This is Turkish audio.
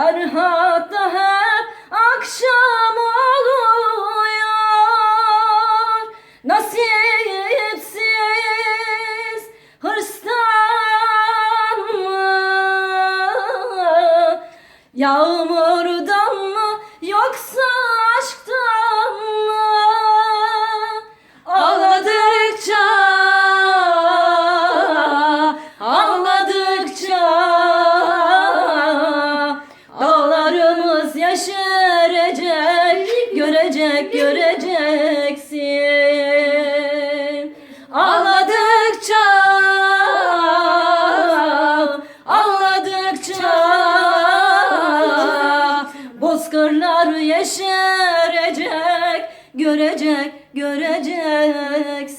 Ferhat'ta hep akşam oluyor. Nasipsiz hırstan mı? Yağmurdan mı? Yoksa yeşerecek Görecek göreceksin. Ağladıkça Ağladıkça Bozkırlar yeşerecek Görecek görecek